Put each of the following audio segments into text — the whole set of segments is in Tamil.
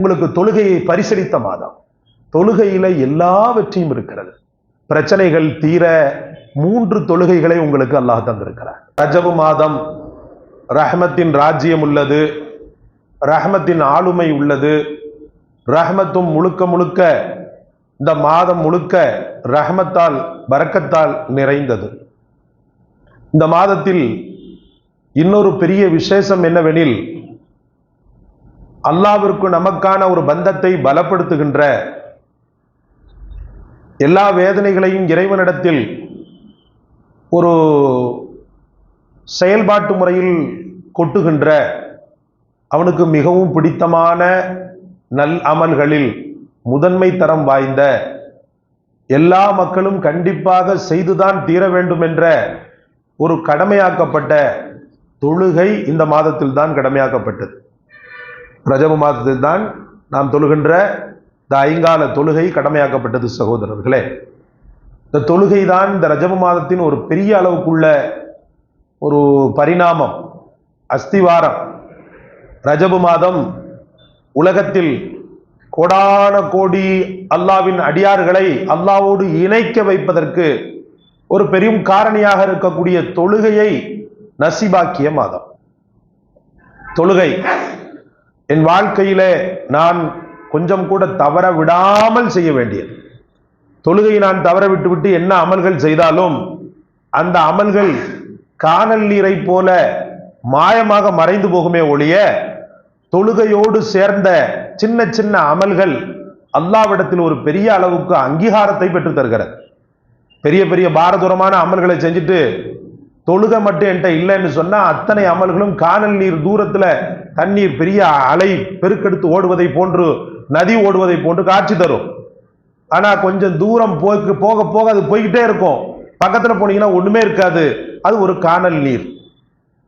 உங்களுக்கு தொழுகையை பரிசளித்த மாதம். தொழுகையில எல்லாவற்றையும் இருக்கிறது. பிரச்சனைகள் தீர மூன்று தொழுகைகளை உங்களுக்கு அல்லாஹ் தந்திருக்கிறார். ரஜபு மாதம் ரஹமத்தின் ராஜ்யம் உள்ளது ரஹமத்தின் ஆளுமை உள்ளது ரஹமத்தும் முழுக்க முழுக்க இந்த மாதம் முழுக்க ரஹமத்தால் வரக்கத்தால் நிறைந்தது. இந்த மாதத்தில் இன்னொரு பெரிய விசேஷம் என்னவெனில் அல்லாவிற்கு நமக்கான ஒரு பந்தத்தை பலப்படுத்துகின்ற எல்லா வேதனைகளையும் இறைவனிடத்தில் ஒரு செயல்பாட்டு முறையில் கொட்டுகின்ற அவனுக்கு மிகவும் பிடித்தமான நல் அமல்களில் முதன்மை தரம் வாய்ந்த எல்லா மக்களும் கண்டிப்பாக செய்துதான் தீர வேண்டும் என்ற ஒரு கடமையாக்கப்பட்ட தொழுகை இந்த மாதத்தில் தான் கடமையாக்கப்பட்டது. ரஜப மாதத்தில் தான் நாம் தொழுகின்ற இந்த ஐங்கால தொழுகை கடமையாக்கப்பட்டது சகோதரர்களே. இந்த தொழுகை தான் இந்த ரஜப மாதத்தின் ஒரு பெரிய அளவுக்குள்ள ஒரு பரிணாமம் அஸ்திவாரம். ரஜபு மாதம் உலகத்தில் கோடான கோடி அல்லாவின் அடியார்களை அல்லாவோடு இணைக்க வைப்பதற்கு ஒரு பெரும் காரணியாக இருக்கக்கூடிய தொழுகையை நசிபாக்கிய மாதம். தொழுகை என் வாழ்க்கையில நான் கொஞ்சம் கூட தவற விடாமல் செய்ய வேண்டியது. தொழுகையை நான் தவற விட்டுவிட்டு என்ன அமல்கள் செய்தாலும் அந்த அமல்கள் காணல் நீரை போல மாயமாக மறைந்து போகுமே ஒழிய தொழுகையோடு சேர்ந்த சின்ன சின்ன அமல்கள் அல்லாவிடத்தில் ஒரு பெரிய அளவுக்கு அங்கீகாரத்தை பெற்று தருகிறது. பெரிய பெரிய பாரதூரமான அமல்களை செஞ்சுட்டு தொழுகை மட்டும் என்கிட்ட இல்லைன்னு சொன்னால் அத்தனை அமல்களும் காணல் நீர் தூரத்தில் தண்ணீர் பெரிய அலை பெருக்கெடுத்து ஓடுவதை போன்று நதி ஓடுவதை போன்று காட்சி தரும். ஆனால் கொஞ்சம் தூரம் போக்கு போக போக அது போய்கிட்டே இருக்கும். பக்கத்தில் போனீங்கன்னா ஒன்றுமே இருக்காது. அது ஒரு காணல் நீர்.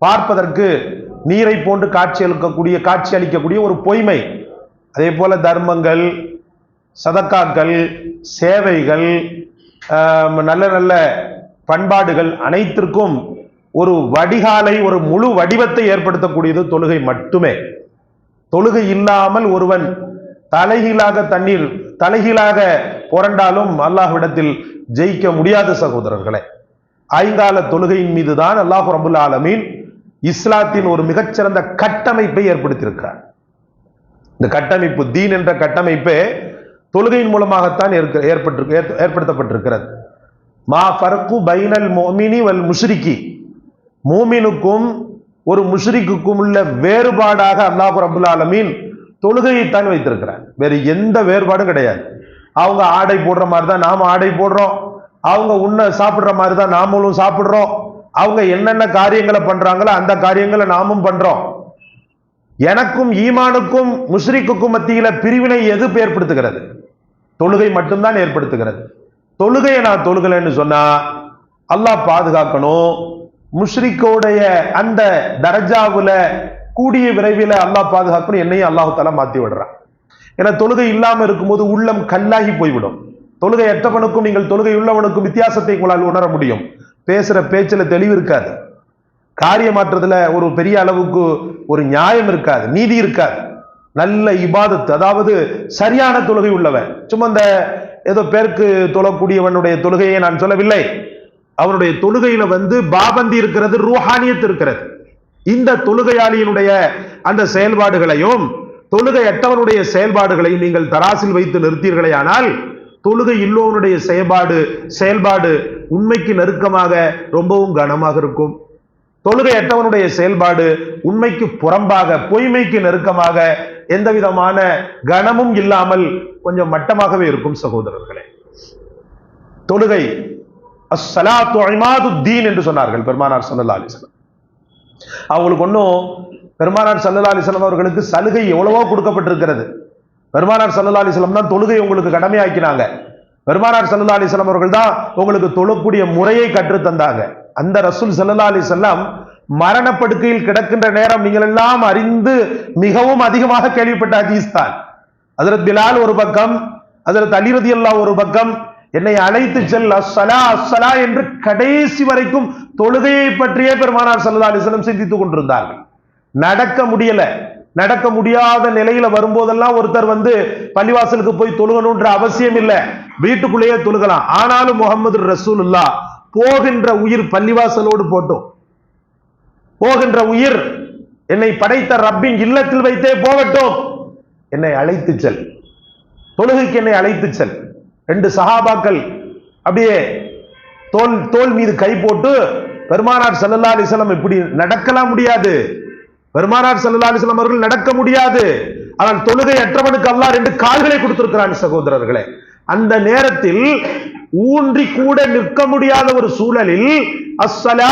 பார்ப்பதற்கு நீரை போன்று காட்சி அளிக்கக்கூடிய காட்சி அளிக்கக்கூடிய ஒரு பொய்மை. அதே போல தர்மங்கள் சதக்காக்கள் சேவைகள் நல்ல நல்ல பண்பாடுகள் அனைத்திற்கும் ஒரு வடிகாலை ஒரு முழு வடிவத்தை ஏற்படுத்தக்கூடியது தொழுகை மட்டுமே. தொழுகை இல்லாமல் ஒருவன் தலைகீழாக தண்ணீர் தலைகீழாக புரண்டாலும் அல்லாஹ்விடத்தில் ஜெயிக்க முடியாத சகோதரர்களே. ஐங்கால தொழுகையின் மீது தான் அல்லாஹ் ரபுல் ஆலமீன் இஸ்லாத்தின் ஒரு மிகச்சிறந்த கட்டமைப்பை ஏற்படுத்தியிருக்கிறார். இந்த கட்டமைப்பு தீன் என்ற கட்டமைப்பே தொழுகையின் மூலமாகத்தான் ஏற்பட்டு ஏற்படுத்தப்பட்டிருக்கிறது. மா ஃபர்கு பைனல் மோமினி வல் முஷ்ரிக்கி மூமினுக்கும் ஒரு முஷ்ரிக்குக்கும் உள்ள வேறுபாடாக அல்லாஹ் ரபுல் ஆலமீன் தொழுகையைத்தான் வைத்திருக்கிறார். வேறு எந்த வேறுபாடும் கிடையாது. அவங்க ஆடை போடுற மாதிரி தான் நாம ஆடை போடுறோம். அவங்க உன்ன சாப்பிட்ற மாதிரி தான் நாமளும் சாப்பிட்றோம். அவங்க என்னென்ன காரியங்களை பண்றாங்களோ அந்த காரியங்களை நாமும் பண்றோம். எனக்கும் ஈமானுக்கும் முஷ்ரிக்குக்கும் மத்தியில பிரிவினை எது ஏற்படுத்துகிறது? தொழுகை மட்டும்தான் ஏற்படுத்துகிறது. தொழுகையை நான் தொழுகலைன்னு சொன்னா அல்லாஹ் பாதுகாக்கணும். முஷ்ரிக்கோடைய அந்த தரஜாவில் கூடிய விரைவில் அல்லாஹ் பாதுகாக்கணும். என்னையும் அல்லாஹு தாலா விடுறான். ஏன்னா தொழுகை இல்லாமல் இருக்கும்போது உள்ளம் கல்லாகி போய்விடும். தொழுகை எட்டவனுக்கும் நீங்கள் தொழுகை உள்ளவனுக்கும் வித்தியாசத்தை உங்களால் உணர முடியும். பேசுகிற பேச்சில் தெளிவு இருக்காது. காரிய மாற்றத்தில் ஒரு பெரிய அளவுக்கு ஒரு நியாயம் இருக்காது நீதி இருக்காது. நல்ல இபாதத்து அதாவது சரியான தொழுகை உள்ளவன். சும்மா இந்த ஏதோ பேருக்கு தொழக்கூடியவனுடைய தொழுகையை நான் சொல்லவில்லை. அவனுடைய தொழுகையில வந்து பாபந்தி இருக்கிறது ரூஹானியத் இருக்கிறது. இந்த தொழுகையாளியினுடைய அந்த செயல்பாடுகளையும் தொழுகையற்றவனுடைய செயல்பாடுகளையும் நீங்கள் தராசில் வைத்து நிறுத்தீர்களே ஆனால் தொழுகை இல்லோவனுடைய செயல்பாடு செயல்பாடு உண்மைக்கு நெருக்கமாக ரொம்பவும் கனமாக இருக்கும். தொழுகையற்றவனுடைய செயல்பாடு உண்மைக்கு புறம்பாக பொய்மைக்கு நெருக்கமாக எந்த விதமான கனமும் இல்லாமல் கொஞ்சம் மட்டமாகவே இருக்கும் சகோதரர்களே. தொழுகை அஸ்ஸலாத்து என்று சொன்னார்கள் பெருமானார் ஸல்லல்லாஹு அலிஸ்லாம் அவங்களுக்கு ஒன்றும் பெருமானார் ஸல்லல்லாஹு அலிஸ்லாம் அவர்களுக்கு சலுகை எவ்வளவோ கொடுக்கப்பட்டிருக்கிறது. பெருமானார் ஸல்லல்லாஹு அலிஸ்லாம் தான் தொழுகை உங்களுக்கு கடமையாக்கினாங்க. பெருமானார் ஸல்லல்லாஹு அலிஸ்லாம் அவர்கள் தான் உங்களுக்கு தொழக்கூடிய முறையை கற்று தந்தாங்க. அந்த ரசூல் ஸல்லல்லாஹு அலிஸ்லாம் மரணப்படுக்கையில் கிடக்கின்ற நேரம் நீங்கள் எல்லாம் அறிந்து மிகவும் அதிகமாக கேள்விப்பட்ட ஹதீஸ் தான். ஹஜரத் பிலால் ஒரு பக்கம் ஹஜரத் அலி அல்லா ஒரு பக்கம் என்னை அழைத்து செல் அஸ்ஸலா அஸ்ஸலா என்று கடைசி வரைக்கும் தொழுகையை பற்றியே பெருமானார் சல்லா அலிஸ்லம் சிந்தித்துக் கொண்டிருந்தார்கள். நடக்க முடியல. நடக்க முடியாத நிலையில வரும்போதெல்லாம் ஒருத்தர் வந்து பள்ளிவாசலுக்கு போய் தொழுகணுன்ற அவசியம் இல்லை. வீட்டுக்குள்ளேயே தொழுகலாம். ஆனாலும் முகமது ரசூலுல்லா போகின்ற உயிர் பள்ளிவாசலோடு போட்டும். போகின்ற உயிர் என்னை படைத்த ரப்பின் இல்லத்தில் வைத்தே போகட்டும். என்னை அழைத்து செல். தொழுகைக்கு என்னை அழைத்து செல். ரெண்டு சஹாபாக்கள் அப்படியே தோல் தோல் மீது கை போட்டு பெருமானார் சல்லா அலிஸ்லாம் இப்படி நடக்கலாம் முடியாது. பெருமானார் சல்லா அலிஸ்லாம் அவர்கள் நடக்க முடியாது. ஆனால் தொழுகை அற்றவனுக்கு அல்லா ரெண்டு கால்களை கொடுத்திருக்கிறான் சகோதரர்களே. அந்த நேரத்தில் ஊன்றி கூட நிற்க முடியாத ஒரு சூழலில் அஸ்ஸலா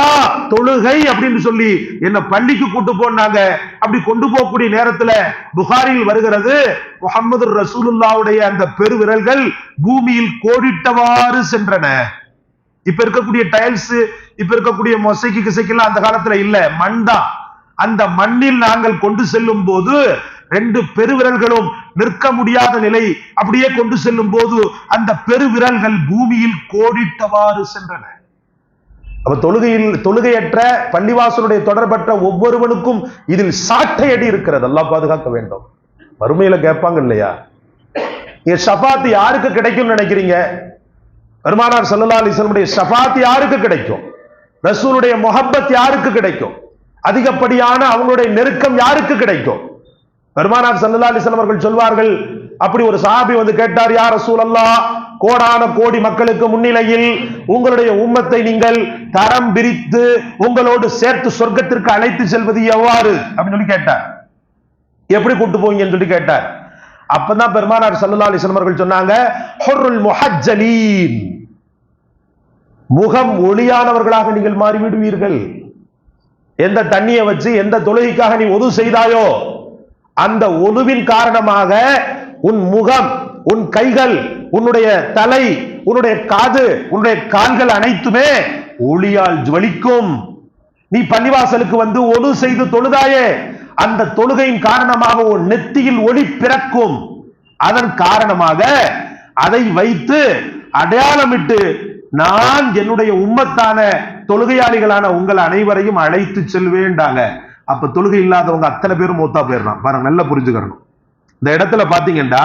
தொழுகை அப்படின்னு சொல்லி என்ன பள்ளிக்கு கூட்டு போனாங்க. அப்படி கொண்டு போகக்கூடிய நேரத்துல புகாரில் வருகிறது முகமது ரசூலுல்லாவுடைய அந்த பெருவிரல்கள் பூமியில் கோடிட்டவாறு சென்றன. இப்ப இருக்கக்கூடிய டைல்ஸ் இப்ப இருக்கக்கூடிய மொசைக்கு கிசைக்கெல்லாம் அந்த காலத்துல இல்ல மண் தான். அந்த மண்ணில் நாங்கள் கொண்டு செல்லும் போது ரெண்டு பெருவிரல்களும் நிற்க முடியாத நிலை. அப்படியே கொண்டு செல்லும் போது அந்த பெருவிரல்கள் பூமியில் கோடிட்டவாறு சென்றன. அப்ப தொழுகையில் தொழுகையற்ற பள்ளிவாசலுடைய தொடர்பற்ற ஒவ்வொருவனுக்கும் இதில் சாட்டை அடி இருக்கிறது. எல்லாம் பாதுகாக்க வேண்டும். வறுமையில கேட்பாங்க இல்லையா? இங்க ஷபாத் யாருக்கு கிடைக்கும்னு நினைக்கிறீங்க? பெருமானார் சல்லா அலைஹி வஸல்லமுடைய யாருக்கு கிடைக்கும்? ரசூலுடைய முஹப்பத் யாருக்கு கிடைக்கும்? அதிகப்படியான அவங்களுடைய நெருக்கம் யாருக்கு கிடைக்கும்? பெருமானார் சல்லா அலைஹி அவர்கள் சொல்வார்கள் அப்படி ஒரு சாபி வந்து கேட்டார் யார் ரசூல் அல்லா கோடான கோடி மக்களுக்கு முன்னிலையில் உங்களுடைய உம்மத்தை நீங்கள் தரம் பிரித்து உங்களோடு சேர்த்து சொர்க்கத்திற்கு அழைத்து செல்வது எவ்வாறு? அப்படின்னு சொல்லி கேட்டார். எப்படி கூட்டு போவீங்கன்னு சொல்லி கேட்டார். அப்பதான் பெருமானார் சல்லா அலைஹி அவர்கள் சொன்னாங்க முகம் ஒளியானவர்களாக நீங்கள் மாறிவிடுவீர்கள். எந்த தண்ணியை வச்சு எந்த தொழுகைக்காக நீ ஒது செய்தாயோ அந்த ஒதுவின் காரணமாக உன் முகம் உன் கைகள் உன்னுடைய தலை உன்னுடைய காது உன்னுடைய கால்கள் அனைத்துமே ஒளியால் ஜுவலிக்கும். நீ பள்ளிவாசலுக்கு வந்து ஒழு செய்து தொழுதாயே அந்த தொழுகையின் காரணமாக உன் நெத்தியில் ஒளி பிறக்கும். அதன் காரணமாக அதை வைத்து அடையாளமிட்டு நான் என்னுடைய உம்மத்தான தொழுகையாளிகளான உங்கள் அனைவரையும் அழைத்து செல்வேண்டாங்க அப்ப தொழுகை இல்லாதவங்க அத்தனை பேரும் மூத்தா போயிடலாம். பாருங்க நல்லா புரிஞ்சுக்கணும். இந்த இடத்துல பாத்தீங்கன்னா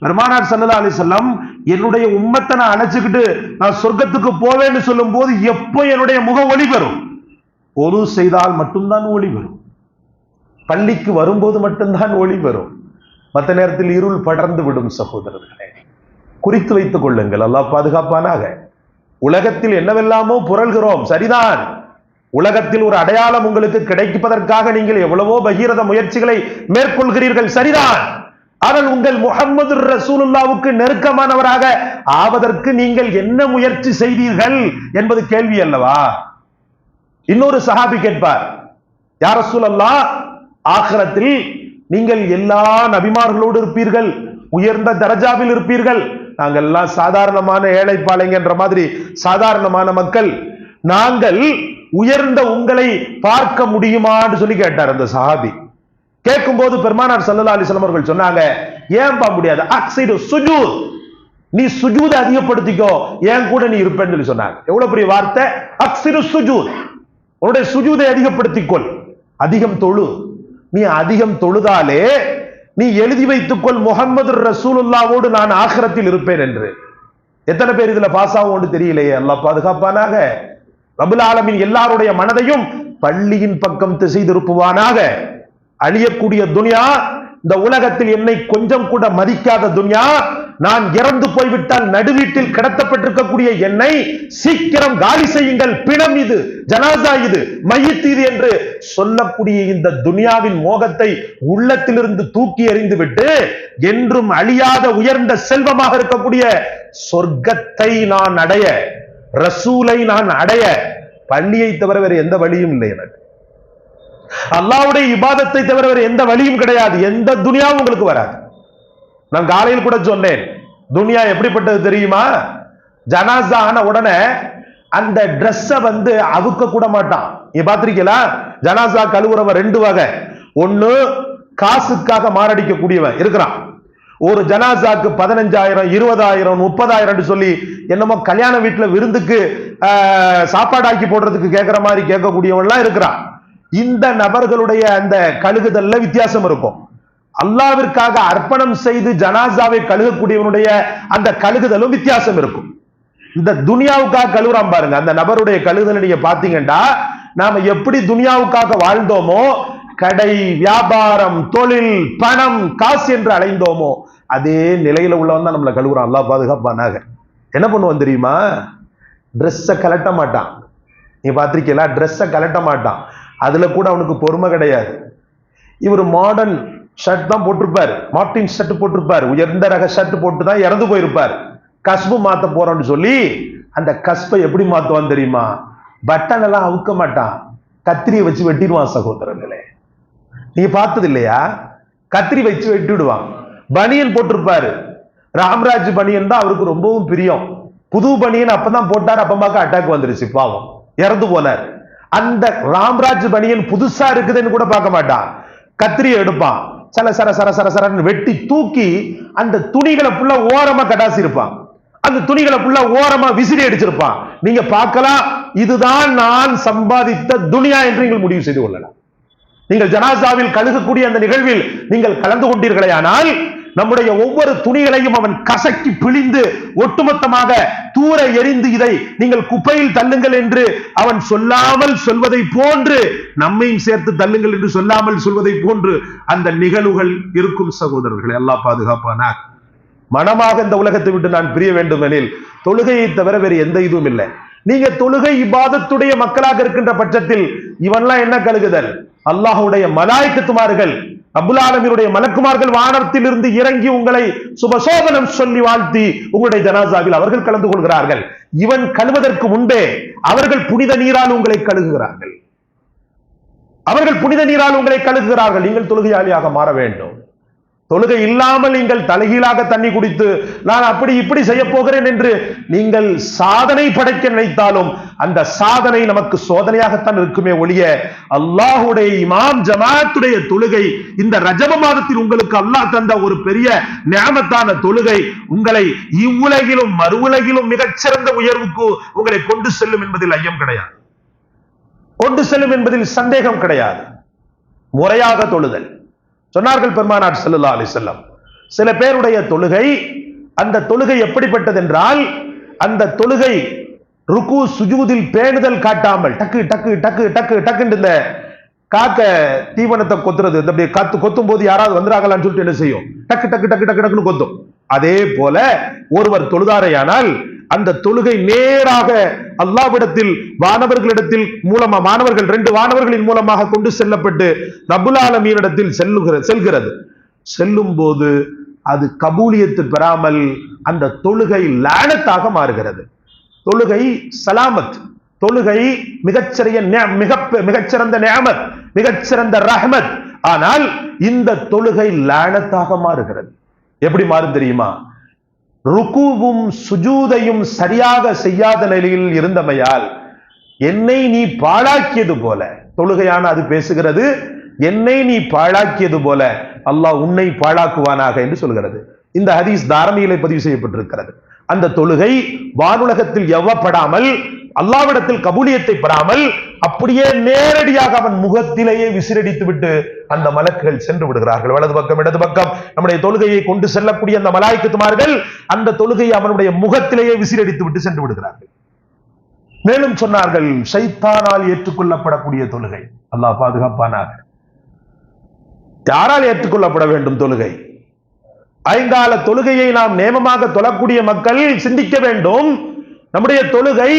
பெருமானார் சல்லா அலைஹி என்னுடைய உம்மத்தை நான் அழைச்சுக்கிட்டு நான் சொர்க்கத்துக்கு போவேன்னு சொல்லும் போது எப்போ என்னுடைய முகம் ஒளி பெறும் ஒரு செய்தால் மட்டும்தான் ஒளி பெறும் பள்ளிக்கு வரும்போது மட்டும்தான் ஒளி பெறும் மற்ற நேரத்தில் இருள் படர்ந்து விடும் சகோதரர்களே. குறித்து வைத்துக் கொள்ளுங்கள். அல்லா பாதுகாப்பானாக. உலகத்தில் என்னவெல்லாமோ புரள்கிறோம். சரிதான். உலகத்தில் ஒரு அடையாளம் உங்களுக்கு கிடைப்பதற்காக நீங்கள் எவ்வளவோ பகீரத முயற்சிகளை மேற்கொள்கிறீர்கள். சரிதான். ஆனால் உங்கள் முகமது ரசூலுல்லாவுக்கு நெருக்கமானவராக. ஆவதற்கு நீங்கள் என்ன முயற்சி செய்தீர்கள் என்பது கேள்வி அல்லவா? இன்னொரு சஹாபி கேட்பார் யார் ரசூலல்லா ஆகரத்தில் நீங்கள் எல்லா நபிமார்களோடு இருப்பீர்கள் உயர்ந்த தரஜாவில் இருப்பீர்கள். நாங்கள் எல்லாம் சாதாரணமான ஏழைப்பாளைங்கன்ற மாதிரி சாதாரணமான மக்கள். நாங்கள் உயர்ந்த உங்களை பார்க்க முடியுமான்னு சொல்லி கேட்டார் அந்த சஹாபி. கேட்கும் போது பெருமானார் சல்லா அலைஹி வஸல்லம் அவர்கள் சொன்னாங்க ஏன்பா முடியாது? அக்ஸிடு சுஜூத். நீ சுஜூத அதிகப்படுத்திக்கோ. ஏன் கூட நீ இருப்பேன்னு சொல்லி சொன்னாங்க. எவ்வளவு பெரிய வார்த்தை? அக்ஸிடு சுஜூத். உன்னுடைய சுஜூதை அதிகப்படுத்திக்கொள். அதிகம் தொழு. நீ அதிகம் தொழுதாலே நீ எழுதி வைத்துக்கொள் முகமது ரசூலுல்லாவோடு நான் ஆகரத்தில் இருப்பேன் என்று. எத்தனை பேர் இதுல பாஸ் ஆகும்னு தெரியலையே. அல்லாஹ் பாதுகாப்பானாக. ரபுல் ஆலமின் எல்லாருடைய மனதையும் பள்ளியின் பக்கம் திசை திருப்புவானாக. அழியக்கூடிய துனியா இந்த உலகத்தில் என்னை கொஞ்சம் கூட மதிக்காத துனியா நான் இறந்து போய்விட்டால் நடுவீட்டில் கிடத்தப்பட்டிருக்கக்கூடிய என்னை சீக்கிரம் காலி செய்யுங்கள். பிணம் இது ஜனாசா இது மையத்து இது என்று சொல்லக்கூடிய இந்த துனியாவின் மோகத்தை உள்ளத்திலிருந்து தூக்கி எறிந்துவிட்டு என்றும் அழியாத உயர்ந்த செல்வமாக இருக்கக்கூடிய சொர்க்கத்தை நான் அடைய ரசூலை நான் அடைய பள்ளியை தவிர வேறு எந்த வழியும் இல்லை எனக்கு. அல்லாவுடைய இபாதத்தை தவிர வேறு எந்த வழியும் கிடையாது. எந்த துனியாவும் உங்களுக்கு வராது. நான் காலையில் கூட சொன்னேன் துனியா எப்படிப்பட்டது தெரியுமா? ஜனாசா ஆன உடனே அந்த ட்ரெஸ்ஸ வந்து அவுக்க கூட மாட்டான். நீ பாத்திருக்கீங்களா ஜனாசா கழுவுறவன் ரெண்டு வகை. ஒண்ணு காசுக்காக மாரடிக்க கூடியவன் இருக்கிறான். ஒரு ஜனாசாக்கு பதினஞ்சாயிரம் இருபதாயிரம் முப்பதாயிரம் சொல்லி என்னமோ கல்யாண வீட்டுல விருந்துக்கு ஆஹ், சாப்பாடு ஆக்கி போடுறதுக்கு கேட்கற மாதிரி கேட்கக்கூடியவன்லாம் இருக்கிறான். இந்த நபர்களுடைய அந்த கழுகுதல்ல வித்தியாசம் இருக்கும். அல்லாவிற்காக அர்ப்பணம் செய்து ஜனாசாவை கழுகக்கூடியவனுடைய அந்த கழுகுதலும் வித்தியாசம் இருக்கும். இந்த துனியாவுக்காக கழுவுறான் பாருங்க. அந்த நபருடைய கழுகுதலை நீங்க பாத்தீங்கன்னா நாம எப்படி துனியாவுக்காக வாழ்ந்தோமோ கடை வியாபாரம் தொழில் பணம் காசு என்று அலைந்தோமோ அதே நிலையில உள்ளவன் தான் நம்மளை கழுவுறான். அல்லாஹ் பாதுகாப்பானாக என்ன பண்ணுவான் தெரியுமா? ட்ரெஸ்ஸை கலட்ட மாட்டான். நீ பார்த்திருக்கீங்களா? ட்ரெஸ்ஸை கலட்ட மாட்டான். அதில் கூட அவனுக்கு பொறுமை கிடையாது. இவர் மாடர்ன் ஷர்ட் தான் போட்டிருப்பார். Martin shirt போட்டிருப்பார். உயர்ந்த ரக ஷர்ட் போட்டு தான் இறந்து போயிருப்பார். கஸ்பு மாற்ற போறோம்னு சொல்லி அந்த கஸ்பை எப்படி மாற்றுவான் தெரியுமா? பட்டன் எல்லாம் அவுக்க மாட்டான். கத்திரியை வச்சு வெட்டிடுவான் சகோதரர்களே. நீங்க பார்த்தது இல்லையா? கத்திரி வச்சு வெட்டிடுவான். பனியன் போட்டிருப்பாரு. ராம்ராஜ் பனியன் தான் அவருக்கு ரொம்பவும் பிரியம். புது பனியன் அப்பதான் போட்டார் அப்பமாக்க அட்டாக் வந்துருச்சு பாவம். இறந்து போனார். அந்த ராம்ராஜ் பனியன் புதுசா இருக்குதுன்னு கூட பார்க்க மாட்டான். கத்திரியை எடுப்பான். சல சர சர சர சரன்னு வெட்டி தூக்கி அந்த துணிகளை ஃபுல்லா ஓரமா கடாசி இருப்பான் அந்த துணிகளை ஃபுல்லா ஓரமா விசிறி அடிச்சிருப்பான். நீங்க பார்க்கலாம் இதுதான் நான் சம்பாதித்த துனியா என்று நீங்கள் முடிவு செய்து கொள்ளலாம். நீங்கள் ஜனாசாவில் கழுகக்கூடிய அந்த நிகழ்வில் நீங்கள் கலந்து கொண்டீர்களே ஆனால் நம்முடைய ஒவ்வொரு துணிகளையும் அவன் கசக்கி பிழிந்து ஒட்டுமொத்தமாக தூர எரிந்து இதை நீங்கள் குப்பையில் தள்ளுங்கள் என்று அவன் சொல்லாமல் சொல்வதை போன்று நம்மையும் சேர்த்து தள்ளுங்கள் என்று சொல்லாமல் சொல்வதை போன்று அந்த நிகழ்வுகள் இருக்கும் சகோதரர்களை எல்லாம் பாதுகாப்பானார். மனமாக இந்த உலகத்தை விட்டு நான் பிரிய வேண்டும் எனில் தொழுகையை தவிர வேறு எந்த இதுவும் இல்லை. நீங்க தொழுகை இபாதத்துடைய மக்களாக இருக்கின்ற பட்சத்தில் இவன்லாம் என்ன கழுகுதல்? அல்லாஹுடைய மலாய்க்கத்துமார்கள் அபுல் ஆலமினுடைய மலக்குமார்கள் வானத்தில் இருந்து இறங்கி உங்களை சுபசோதனம் சொல்லி வாழ்த்தி உங்களுடைய ஜனாசாவில் அவர்கள் கலந்து கொள்கிறார்கள். இவன் கழுவதற்கு முன்பே அவர்கள் புனித நீரால் உங்களை கழுகுகிறார்கள். அவர்கள் புனித நீரால் உங்களை கழுகுகிறார்கள். நீங்கள் தொழுகையாளியாக மாற வேண்டும். தொழுகை இல்லாமல் நீங்கள் தலைகீழாக தண்ணி குடித்து நான் அப்படி இப்படி செய்ய போகிறேன் என்று நீங்கள் சாதனை படைக்க நினைத்தாலும் அந்த சாதனை நமக்கு சோதனையாகத்தான் இருக்குமே ஒழிய அல்லாஹுடைய இமாம் ஜமாத்துடைய தொழுகை இந்த ரஜப மாதத்தில் உங்களுக்கு அல்லாஹ் தந்த ஒரு பெரிய ஞாபகத்தான தொழுகை உங்களை இவ்வுலகிலும் மறுவுலகிலும் மிகச்சிறந்த உயர்வுக்கு உங்களை கொண்டு செல்லும் என்பதில் ஐயம் கிடையாது. கொண்டு செல்லும் என்பதில் சந்தேகம் கிடையாது. முறையாக தொழுதல். சொன்னார்கள் பெருமானார் செல்லல்லா அலி செல்லம் சில பேருடைய தொழுகை அந்த தொழுகை எப்படிப்பட்டது என்றால் அந்த தொழுகை ருக்கு சுஜூதில் பேணுதல் காட்டாமல் டக்கு டக்கு டக்கு டக்கு டக்குன்னு இந்த காக்க தீவனத்தை கொத்துறது இந்த அப்படியே காத்து கொத்தும் போது யாராவது வந்துறாங்களான்னு சொல்லிட்டு என்ன செய்யும்? டக்கு டக்கு டக்கு டக்கு டக்குன்னு கொத்தும். அதே போல ஒருவர் தொழுதாரையானால் அந்த தொழுகை நேராக அல்லாவிடத்தில் வானவர்களிடத்தில் மூலமா மாணவர்கள் ரெண்டு வானவர்களின் மூலமாக கொண்டு செல்லப்பட்டு ரபுலாலமீனிடத்தில் செல்லுகிற செல்கிறது. செல்லும் போது அது கபூலியத்து பெறாமல் அந்த தொழுகை லானத்தாக மாறுகிறது. தொழுகை சலாமத். தொழுகை மிகச்சிறிய மிக மிகச்சிறந்த நியமத் மிகச்சிறந்த ரஹமத். ஆனால் இந்த தொழுகை லானத்தாக மாறுகிறது. எப்படி மாறும் தெரியுமா? ருக்குவும் சுஜூதையும் சரியாக செய்யாத நிலையில் இருந்தமையால் என்னை நீ பாழாக்கியது போல. தொழுகையான அது பேசுகிறது என்னை நீ பாழாக்கியது போல. அல்லாஹ் உன்னை பாழாக்குவானாக என்று சொல்கிறது. இந்த ஹதீஸ் தாரணியிலே பதிவு செய்யப்பட்டிருக்கிறது. அந்த தொழுகை வானுலகத்தில் எவ்வப்படாமல் அல்லாவிடத்தில் கபூலியத்தை பெறாமல் அப்படியே நேரடியாக அவன் முகத்திலேயே விசிறடித்து விட்டு அந்த மலக்குகள் சென்று விடுகிறார்கள். வலது பக்கம் இடது பக்கம். நம்முடைய தொழுகையை கொண்டு செல்லக்கூடிய அந்த மலாய்க்குமார்கள் அந்த தொழுகையை அவனுடைய முகத்திலேயே விசிறடித்து விட்டு சென்று விடுகிறார்கள். மேலும் சொன்னார்கள் சைத்தானால் ஏற்றுக்கொள்ளப்படக்கூடிய தொழுகை. அல்லாஹ் பாதுகாப்பானாக. யாரால் ஏற்றுக்கொள்ளப்பட வேண்டும் தொழுகை? ஐங்கால தொழுகையை நாம் நேமமாக தொழக்கூடிய மக்கள் சிந்திக்க வேண்டும். நம்முடைய தொழுகை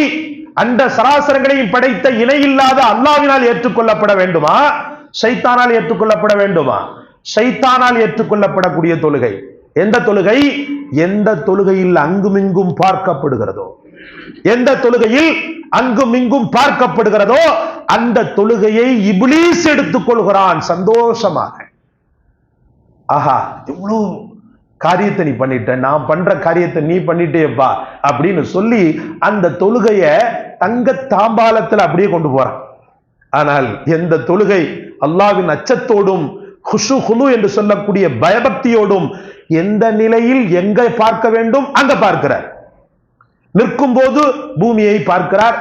அந்த சராசரங்களையும் படைத்த இணையில்லாத அல்லாவினால் ஏற்றுக்கொள்ளப்பட வேண்டுமா? ஷைத்தானால் ஏற்றுக்கொள்ளப்பட வேண்டுமா? ஷைத்தானால் ஏற்றுக்கொள்ளப்படக்கூடிய தொழுகை. எந்த தொழுகை? எந்த தொழுகையில் அங்குமிங்கும் பார்க்கப்படுகிறதோ? எந்த தொழுகையில் அங்குமிங்கும் பார்க்கப்படுகிறதோ? அந்த தொழுகையை இப்லீஸ் எடுத்துக் கொள்கிறான் சந்தோஷமாக. ஆஹா இவ்வளவு காரியத்தை நீ பண்ணிட்ட நான் பண்ற காரியத்தை நீ பண்ணிட்டேப்பா அப்படின்னு சொல்லி அந்த தொழுகைய தங்க தாம்பாலத்தில் அப்படியே கொண்டு போறான். ஆனால் எந்த தொழுகை அல்லாவின் அச்சத்தோடும் ஹுஷு ஹுலு என்று சொல்லக்கூடிய பயபக்தியோடும் எந்த நிலையில் எங்க பார்க்க வேண்டும் அங்க பார்க்கிறார். நிற்கும் போது பூமியை பார்க்கிறார்.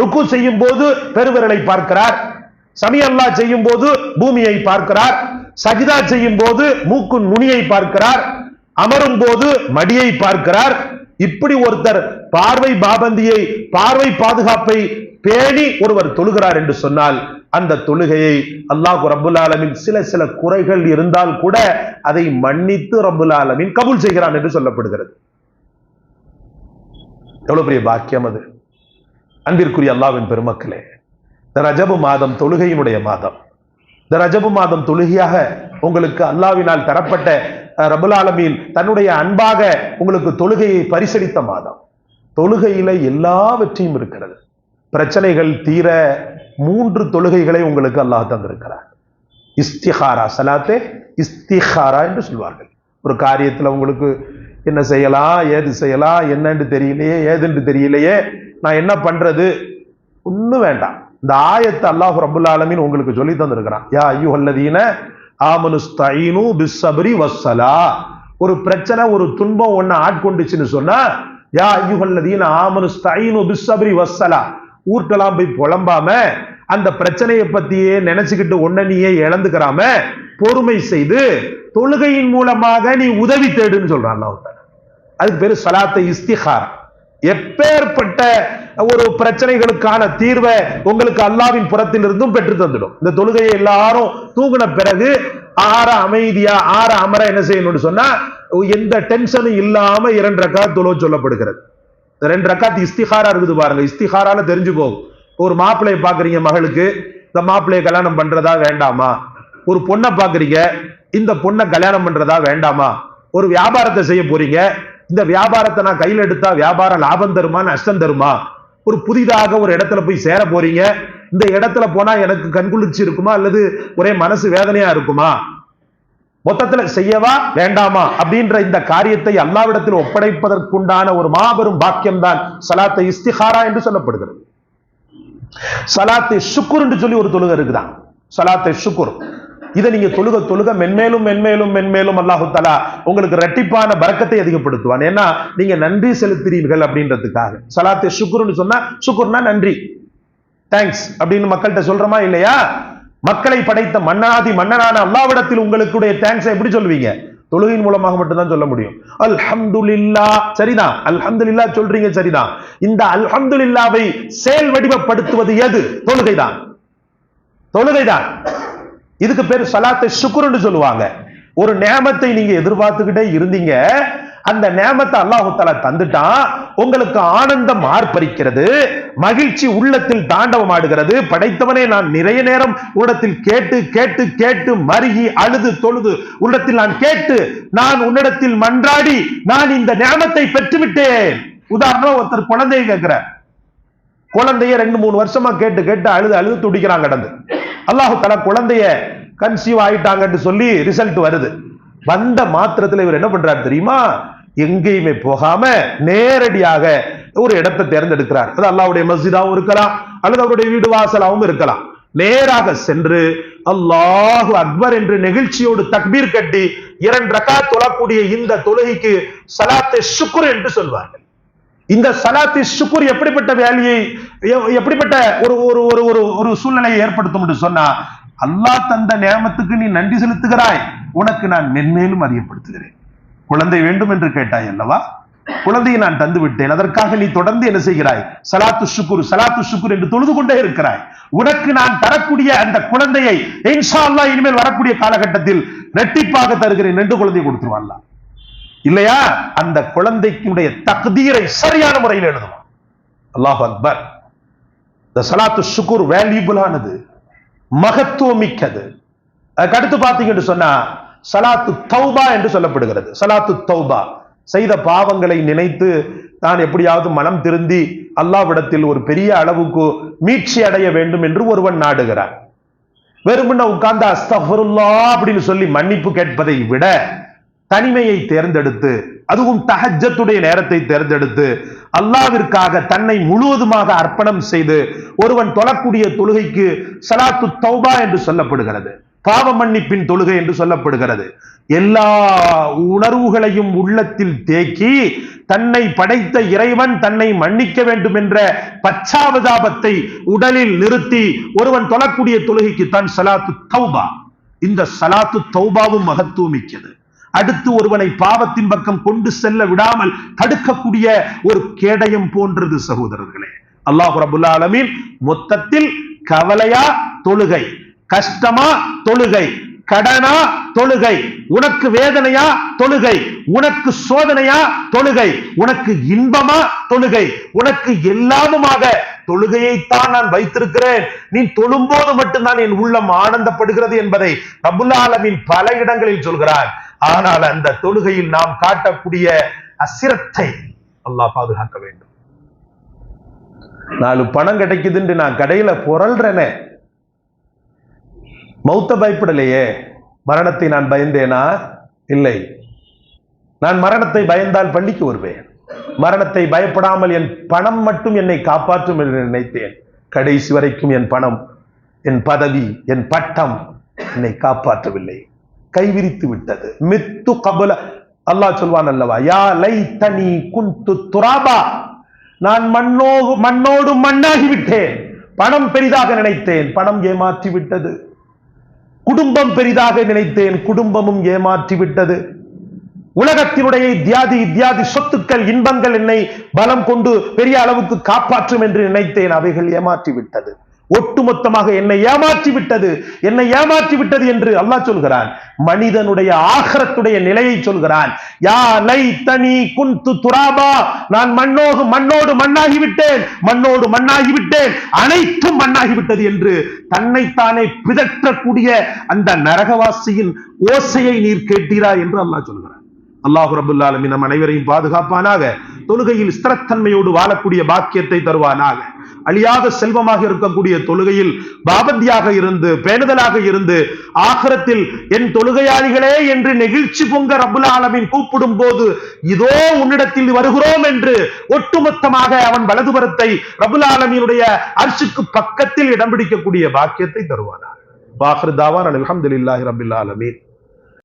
ருக்கு செய்யும் போது பெருவிரலை பார்க்கிறார். சமி செய்யும் போது பூமியை பார்க்கிறார். சஜிதா செய்யும் போது மூக்கு நுனியை பார்க்கிறார் அமரும் போது மடியை பார்க்கிறார். இப்படி ஒருத்தர் பார்வை பாபந்தியை பார்வை பாதுகாப்பை பேணி ஒருவர் தொழுகிறார் என்று சொன்னால் அந்த தொழுகையை அல்லாஹ் ரபுல் ஆலமின் சில சில குறைகள் இருந்தால் கூட அதை மன்னித்து ரபுல் ஆலமின் கபூல் செய்கிறான் என்று சொல்லப்படுகிறது. எவ்வளவு பெரிய பாக்கியம் அது. அன்பிற்குரிய அல்லாவின் பெருமக்களே இந்த ரஜபு மாதம் தொழுகையினுடைய மாதம். இந்த ரஜபு மாதம் தொழுகையாக உங்களுக்கு அல்லாவினால் தரப்பட்ட அஹ், தன்னுடைய அன்பாக உங்களுக்கு தொழுகையை பரிசளித்த மாதம். தொழுகையில எல்லாவற்றையும் இருக்கிறது. பிரச்சனைகள் தீர மூன்று தொழுகைகளை உங்களுக்கு அல்லாஹ் தந்திருக்கிறார். இஸ்திஹாரா சலாத்தே இஸ்திஹாரா என்று சொல்வார்கள். ஒரு காரியத்தில் உங்களுக்கு என்ன செய்யலாம் ஏது செய்யலாம் என்னன்னு தெரியலையே ஏதுன்னு தெரியலையே நான் என்ன பண்றது? ஒன்றும் வேண்டாம். இந்த ஆயத்தை அல்லாஹ் ரபுல் ஆலமின் உங்களுக்கு சொல்லி தந்திருக்கிறான். யா ஐயோ அல்லதீன ஆமனுஸ்தைனு பிஸ்ஸபரி வஸ்ஸலா. ஒரு பிரச்சனை ஒரு துன்பம் ஒன்று ஆட்கொண்டுச்சுன்னு சொன்னா யா ஐயுஹல்லதீன ஆமனுஸ்தைனு பிஸ்ஸபரி வஸ்ஸலா. ஊர்க்கெல்லாம் போய் புலம்பாம அந்த பிரச்சனையை பத்தியே நினைச்சுக்கிட்டு ஒன்ன நீயே இழந்துக்கிறாம பொறுமை செய்து தொழுகையின் மூலமாக நீ உதவி தேடுன்னு சொல்றான் அல்லாஹ் அதுக்கு பேரு சலாத்தை இஸ்திஹாரா எப்பேற்பட்ட ஒரு பிரச்சனைகளுக்கான தீர்வை உங்களுக்கு அல்லாவின் புறத்தில் இருந்தும் பெற்று தந்துடும். இந்த தொழுகையை எல்லாரும் தூங்கின பிறகு ஆற அமைதியா ஆற அமர என்ன செய்யணும்னு சொன்னா எந்த டென்ஷனும் இல்லாம இரண்டு ரக்காத் தொழுவ சொல்லப்படுகிறது. ரெண்டு ரக்காத் இஸ்திஹாரா இருக்குது பாருங்க. இஸ்திஹாரால தெரிஞ்சு போகும். ஒரு மாப்பிள்ளையை பாக்குறீங்க மகளுக்கு இந்த மாப்பிள்ளையை கல்யாணம் பண்றதா வேண்டாமா? ஒரு பொண்ணை பாக்குறீங்க இந்த பொண்ணை கல்யாணம் பண்றதா வேண்டாமா? ஒரு வியாபாரத்தை செய்ய போறீங்க இந்த வியாபாரத்தை நான் கையில் எடுத்தா வியாபாரம் லாபம் தருமா நஷ்டம் தருமா? ஒரு புதிதாக ஒரு இடத்துல போய் சேர போறீங்க. இந்த இடத்துல போனா எனக்கு கண்குளிர்ச்சி இருக்குமா? அல்லது ஒரே மனசு வேதனையா இருக்குமா? மொத்தத்துல செய்யவா வேண்டாமா? அப்படின்ற இந்த காரியத்தை அல்லாவிடத்தில் ஒப்படைப்பதற்குண்டான ஒரு மாபெரும் பாக்கியம் தான் சலாத்தை இஸ்திஹாரா என்று சொல்லப்படுகிறது. சலாத்தை சுக்குர் என்று சொல்லி ஒரு தொழுகை இருக்குதான். சலாத்தை சுக்குர் இதை நீங்க தொழுக தொழுக மென்மேலும் மென்மேலும் மென்மேலும் அல்லாஹு தலா உங்களுக்கு ரெட்டிப்பான பரக்கத்தை அதிகப்படுத்துவான். ஏன்னா நீங்க நன்றி செலுத்துறீர்கள் அப்படின்றதுக்காக. சலாத்து சுக்குருன்னு சொன்னா சுக்குர்னா நன்றி. தேங்க்ஸ் அப்படின்னு மக்கள்கிட்ட சொல்றோமா இல்லையா? மக்களை படைத்த மன்னாதி மன்னனான அல்லாவிடத்தில் உங்களுடைய தேங்க்ஸ் எப்படி சொல்லுவீங்க? தொழுகையின் மூலமாக மட்டும்தான் சொல்ல முடியும். அல்ஹம்துலில்லா சரிதான் அல்ஹம்துலில்லா சொல்றீங்க சரிதான் இந்த அல்ஹம்துலில்லாவை செயல் வடிவப்படுத்துவது எது? தொழுகைதான். தொழுகைதான். இதுக்கு பேர் சலாத்தை சுக்குருன்னு சொல்லுவாங்க. ஒரு நேமத்தை நீங்க எதிர்பார்த்துக்கிட்டே இருந்தீங்க. அந்த நேமத்தை அல்லாஹு தலா தந்துட்டான். உங்களுக்கு ஆனந்தம் ஆர்ப்பரிக்கிறது. மகிழ்ச்சி உள்ளத்தில் தாண்டவம் ஆடுகிறது. படைத்தவனே நான் நிறைய நேரம் உன்னிடத்தில் கேட்டு கேட்டு கேட்டு மருகி அழுது தொழுது உன்னிடத்தில் நான் கேட்டு நான் உன்னிடத்தில் மன்றாடி நான் இந்த நேமத்தை பெற்றுவிட்டேன். உதாரணம் ஒருத்தர் குழந்தையை கேட்கிற குழந்தைய ரெண்டு மூணு வருஷமா கேட்டு கேட்டு அழுது அழுது துடிக்கிறான் கடந்து. அல்லாஹு தல குழந்தைய கன்சீவ் ஆயிட்டாங்கன்னு சொல்லி ரிசல்ட் வருது. வந்த மாத்திரத்துல இவர் என்ன பண்றாரு தெரியுமா? எங்கேயுமே போகாம நேரடியாக ஒரு இடத்தை தேர்ந்தெடுக்கிறார். அது அல்லாவுடைய மஸ்ஜிதாவும் இருக்கலாம் அல்லது அவருடைய வீடு வாசலாவும் இருக்கலாம். நேராக சென்று அல்லாஹு அக்பர் என்று நெகிழ்ச்சியோடு தக்பீர் கட்டி இரண்டு ரக்கா தொழக்கூடிய இந்த தொழுகைக்கு சலாத்தை சுக்குர் என்று சொல்வார்கள். இந்த சலாத்தி சுக்குர் எப்படிப்பட்ட வேலையை எப்படிப்பட்ட ஒரு ஒரு ஒரு ஒரு ஒரு சூழ்நிலையை ஏற்படுத்தும் என்று சொன்னா அல்லாஹ் தந்த நேமத்துக்கு நீ நன்றி செலுத்துகிறாய். உனக்கு நான் மென்மேலும் அதிகப்படுத்துகிறேன் குழந்தை வேண்டும் என்று கேட்டாய் அல்லவா? குழந்தையை நான் தந்து விட்டேன். அதற்காக நீ தொடர்ந்து என்ன செய்கிறாய்? சலாத்து சுக்குர் சலாத்து சுக்குர் என்று தொழுது கொண்டே இருக்கிறாய். உனக்கு நான் தரக்கூடிய அந்த குழந்தையை இன்ஷா அல்லாஹ் இனிமேல் வரக்கூடிய காலகட்டத்தில் ரெட்டிப்பாக தருகிறேன் ரெண்டு குழந்தையை கொடுத்துருவான்லாம் இல்லையா? அந்த குழந்தைக்குடைய தக்தீரை சரியான முறையில் எழுதுவான் அல்லாஹ் அக்பர். இந்த சலாத்து சுக்குர் வேல்யூபிளானது மகத்துவமிக்கது. அதுக்கு அடுத்து பார்த்தீங்கன்னு சொன்னா சலாத்து தௌபா என்று சொல்லப்படுகிறது. சலாத்து தௌபா. செய்த பாவங்களை நினைத்து தான் எப்படியாவது மனம் திருந்தி அல்லாவிடத்தில் ஒரு பெரிய அளவுக்கு மீட்சி அடைய வேண்டும் என்று ஒருவன் நாடுகிறான். வெறுமன உட்கார்ந்து அஸ்தஃபருல்லா அப்படின்னு சொல்லி மன்னிப்பு கேட்பதை விட தனிமையை தேர்ந்தெடுத்து அதுவும் தஹஜத்துடைய நேரத்தை தேர்ந்தெடுத்து அல்லாவிற்காக தன்னை முழுவதுமாக அர்ப்பணம் செய்து ஒருவன் தொழக்கூடிய தொழுகைக்கு சலாத்து தௌபா என்று சொல்லப்படுகிறது. பாவ மன்னிப்பின் தொழுகை என்று சொல்லப்படுகிறது. எல்லா உணர்வுகளையும் உள்ளத்தில் தேக்கி தன்னை படைத்த இறைவன் தன்னை மன்னிக்க வேண்டும் என்ற பச்சாவதாபத்தை உடலில் நிறுத்தி ஒருவன் தொழக்கூடிய தொழுகைக்கு தான் சலாத்து தௌபா. இந்த சலாத்து தௌபாவும் மகத்துவமிக்கது. அடுத்து ஒருவனை பாவத்தின் பக்கம் கொண்டு செல்ல விடாமல் தடுக்கக்கூடிய ஒரு கேடயம் போன்றது சகோதரர்களே. அல்லாஹ் ரபுல்லா அலமீன் மொத்தத்தில் கவலையா தொழுகை கஷ்டமா தொழுகை கடனா தொழுகை உனக்கு வேதனையா தொழுகை உனக்கு சோதனையா தொழுகை உனக்கு இன்பமா தொழுகை உனக்கு எல்லாமுமாக தொழுகையைத்தான் நான் வைத்திருக்கிறேன். நீ தொழும்போது மட்டும்தான் என் உள்ளம் ஆனந்தப்படுகிறது என்பதை ரபுல் அலமின் பல இடங்களில் சொல்கிறான் ஆனால் அந்த தொழுகையில் நாம் காட்டக்கூடிய அசிரத்தை அல்லாஹ் பாதுகாக்க வேண்டும். நாலு பணம் கிடைக்குதுன்னு நான் கடையில புரள்றேனே மௌத்த பயப்படலையே. மரணத்தை நான் பயந்தேனா? இல்லை. நான் மரணத்தை பயந்தால் பள்ளிக்கு வருவேன். மரணத்தை பயப்படாமல் என் பணம் மட்டும் என்னை காப்பாற்றும் என்று நினைத்தேன். கடைசி வரைக்கும் என் பணம் என் பதவி என் பட்டம் என்னை காப்பாற்றவில்லை. கைவிரித்து விட்டது. மித்து கபுல அல்லாஹ் சொல்வான் அல்லவா யா லை தனி குந்து துராபா நான் மண்ணோ மண்ணோடு மண்ணாகி விட்டேன். பணம் பெரிதாக நினைத்தேன் பணம் ஏமாற்றி விட்டது. குடும்பம் பெரிதாக நினைத்தேன் குடும்பமும் ஏமாற்றி விட்டது. உலகத்தினுடைய இத்தியாதி இத்தியாதி சொத்துக்கள் இன்பங்கள் என்னை பலம் கொண்டு பெரிய அளவுக்கு காப்பாற்றும் என்று நினைத்தேன் அவைகள் ஏமாற்றி விட்டது. ஒட்டுமொத்தமாக என்னை ஏமாற்றி விட்டது. என்னை ஏமாற்றி விட்டது என்று அல்லாஹ் சொல்கிறான். மனிதனுடைய ஆகரத்துடைய நிலையை சொல்கிறான். யா லை தனி குந்து துராபா. நான் மண்ணோடு மண்ணோடு மண்ணாகி விட்டேன். மண்ணோடு மண்ணாகி விட்டேன். அனைத்தும் மண்ணாகி விட்டது என்று தன்னைத்தானே பிதற்றக்கூடிய அந்த நரகவாசியின் ஓசையை நீர் கேட்டீரா என்று அல்லாஹ் சொல்கிறான். அல்லாஹு ரபுல்லாலும் நம் அனைவரையும் பாதுகாப்பானாக தொழுகையில் ஸ்திரத்தன்மையோடு வாழக்கூடிய பாக்கியத்தை தருவானாக. அழியாத செல்வமாக இருக்கக்கூடிய தொழுகையில் பாபந்தியாக இருந்து பேணுதலாக இருந்து ஆகரத்தில் என் தொழுகையாளிகளே என்று நெகிழ்ச்சி பொங்க ரபுல் ஆலமின் கூப்பிடும் போது இதோ உன்னிடத்தில் வருகிறோம் என்று ஒட்டுமொத்தமாக அவன் வலதுபுறத்தை ரபுல் ஆலமீனுடைய அரிசுக்கு பக்கத்தில் இடம் பிடிக்கக்கூடிய பாக்கியத்தை தருவானாக. வாஹர் தாவான் அலமதுல்லாஹி ரபுல் ஆலமீன்.